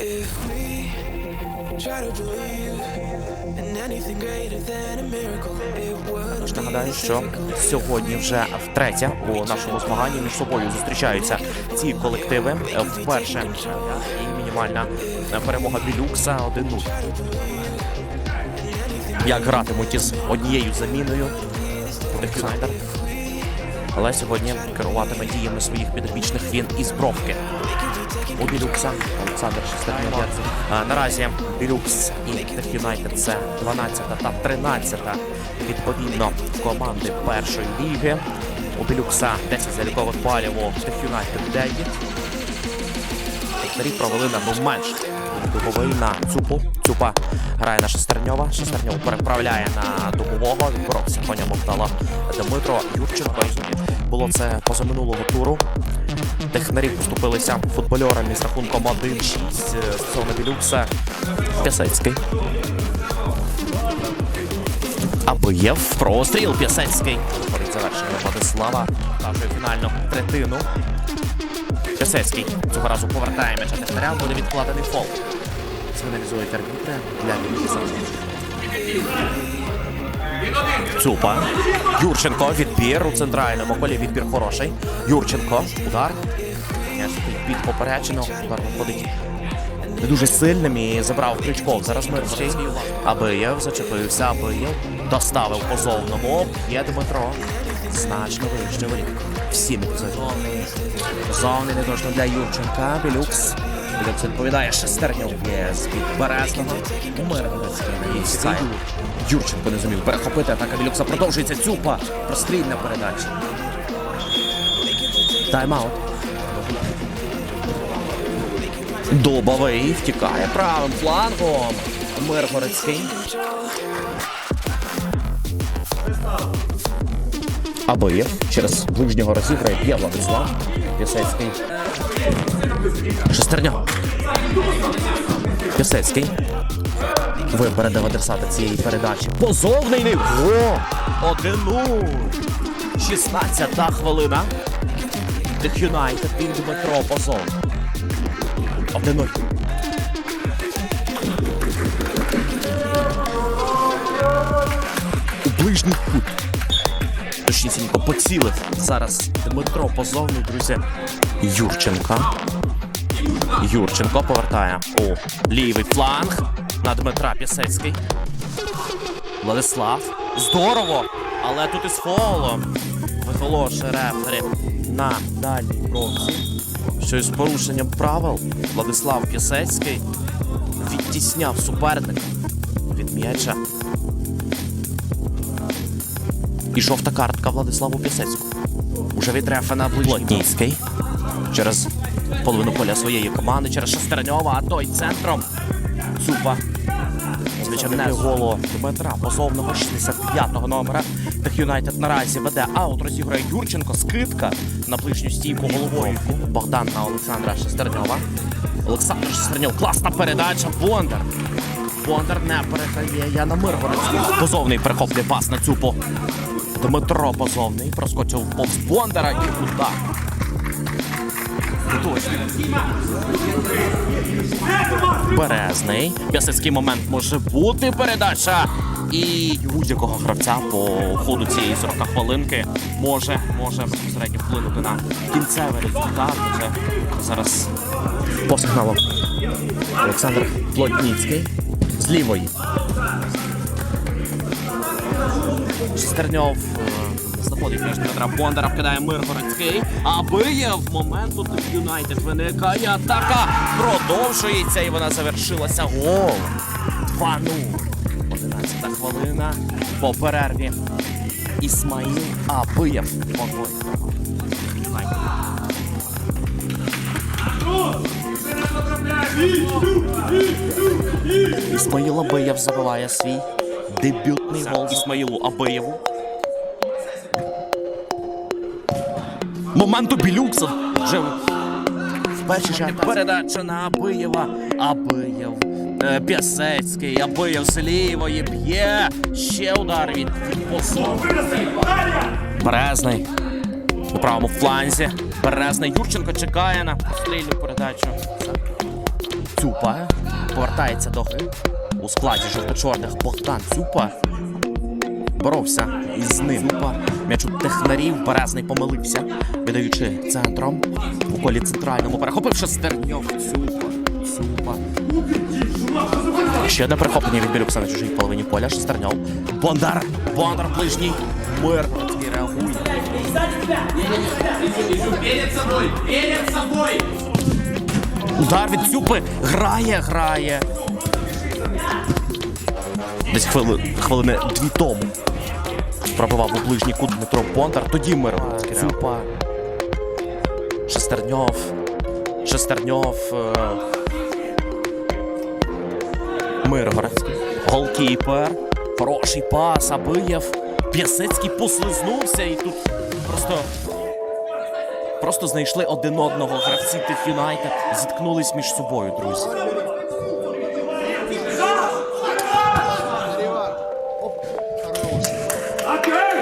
If we try to believe in anything greater than a miracle, it would Тож нагадаю, що сьогодні вже втретє у нашому змаганні між собою зустрічаються ці колективи. Вперше і мінімальна перемога Білюкса 1-0. Як гратимуть із однією заміною Олександр. Але сьогодні керуватиме діями своїх підопічних він із бровки. У Білюкса Олександр Шестернєва. Е, Наразі Білюкс і Тех Юнайтед це 12 та 13 відповідно команди першої ліги. У Білюкса 10 залікових балів, у Тех Юнайтед 9. Технарі провели на ну менш дубовий на Цупу. Цупа грає на Шестерньова. Шестерньов переправляє на дубового. Відборовся по ньому вдало Дмитро Юрченко. Було це позаминулого туру. Технарі поступилися футбольорами з рахунком 1-6 стосовно Білюкса. Пісецький. Абиєв. Простріл Пісецький. Перед завершення Владислава. Показує фінальну третину. Пісецький цього разу повертає м'яча Технарям. Буде відкладений фол. Сигналізують арбітри для Білюкса. Цупа. Юрченко. Відбір у центральному колі. Відбір хороший. Юрченко. Удар. Стоїть під поперечину. Удар виходить не дуже сильним і забрав Крючков. Зараз Мирський. Абиєв зачепився. Абиєв доставив по зовному. Є Дмитро. Значно вище воріт. Всім епізодів. Зовний не точно для Юрченка. Білюкс. Білюкс відповідає шестерню. Є з-під Березного. Мирницький. Юрченко не зумів перехопити. Атака Білюкса продовжується. Цюпа. Прострільна передача. Тайм-аут. Дубовий втікає правим флангом. Миргородський. Абиєв через ближнього розіграє б'є Владислав. Пісецький. Шестерня. Пісецький. Випередив адресата цієї передачі. Позовний не. О! 1-0. 16-та хвилина. Тих Юнайтед він Дмитро Позов. 1-0. У ближній кут. Точнісінько поцілив зараз Дмитро Позовний, друзі. Юрченка. Юрченко повертає у лівий фланг на Дмитра Пісецький. Владислав. Здорово! Але тут із фолом виголошує рефері на дальній бровці. Що із порушенням правил Владислав Пісецький відтісняв суперника від м'яча. І жовта картка Владиславу Пісецькому. Уже від рефена Плотніцький. Через половину поля своєї команди, через Шестерньова, а той центром. Цупа. Звичайно, голу Дмитра Позовного 65-го номера. Тех Юнайтед наразі веде аут, розіграє Юрченко, скидка на ближню стійку головою. Богдан на Олександра Шестерньова. Олександр Шестерньов, класна передача. Бондар. Бондар не передає Яна Миргородський. Позовний перехоплює пас на цюпу. Дмитро Позовний проскочив повз Бондара і удар. Точно. Березний. П'ясецький момент може бути передача. І будь-якого гравця по ходу цієї 40 хвилинки може, може безпосередньо вплинути на кінцевий результат. Вже зараз по сигналу Олександр Плотніцький з лівої. Шестерньов е, знаходить між Дмитра Бондара, вкидає Миргородський. Абиєв моменту тут Юнайтед виникає. Атака продовжується і вона завершилася. Гол. 2-0. 11 хвилина по перерві. Ісмаїл Абиєв. Ісмаїл Абиєв забиває свій дебютний гол Ісмаїлу Абиєву. Моменту Білюкса вже в першій же передача на Абиєва. Абиєв. Е, П'ясецький, Абиєв з лівої б'є. Ще удар від посол. Березний. У правому фланзі. Березний Юрченко чекає на стрільну передачу. Цюпа повертається до гри. У складі жовто-чорних Богдан Цюпа боровся із ним. Цюпа. М'яч у технарів. Березний помилився, віддаючи центром. У колі центральному перехопивши Стерньов. Цюпа. Цюпа. Ще одне перехоплення від Білюкса на чужій половині поля. Шестерньов. Бондар. Бондар ближній. Мир. Твій реагує. Перед собой! Перед собой! Удар від Цюпи. Грає, грає. Десь хвили, хвилини дві тому. Пробивав у ближній кут Дмитро Бондар. Тоді мир. Цюпа. Шестерньов. Шестерньов. е, Голкіпер. Хороший пас. Абиєв. П'ясецький послизнувся і тут просто. Просто знайшли один одного гравці тих Юнайтед, зіткнулись між собою, друзі.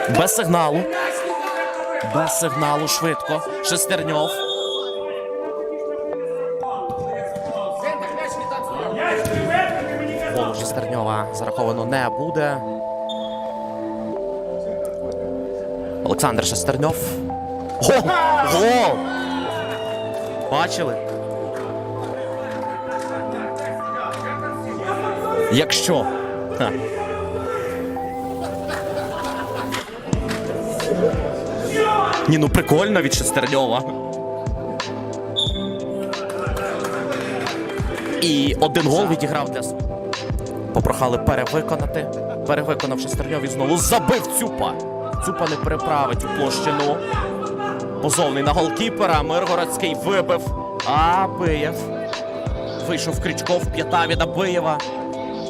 Без сигналу. Без сигналу швидко. Шестерньов. Голу Шестерньова зараховано не буде. Олександр Шестерньов. Гол! Гол! Бачили? Якщо. Ха. Ні, ну прикольно від Шестерньова. І один гол відіграв для. Попрохали перевиконати. Перевиконав Шестерньов і знову забив Цюпа. Цюпа не переправить у площину. Позовний на голкіпера. Миргородський вибив. Абиєв. Вийшов Крічков, п'ята від Абиєва.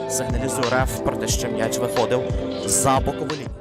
Сигналізує реф про те, що м'яч виходив за бокову.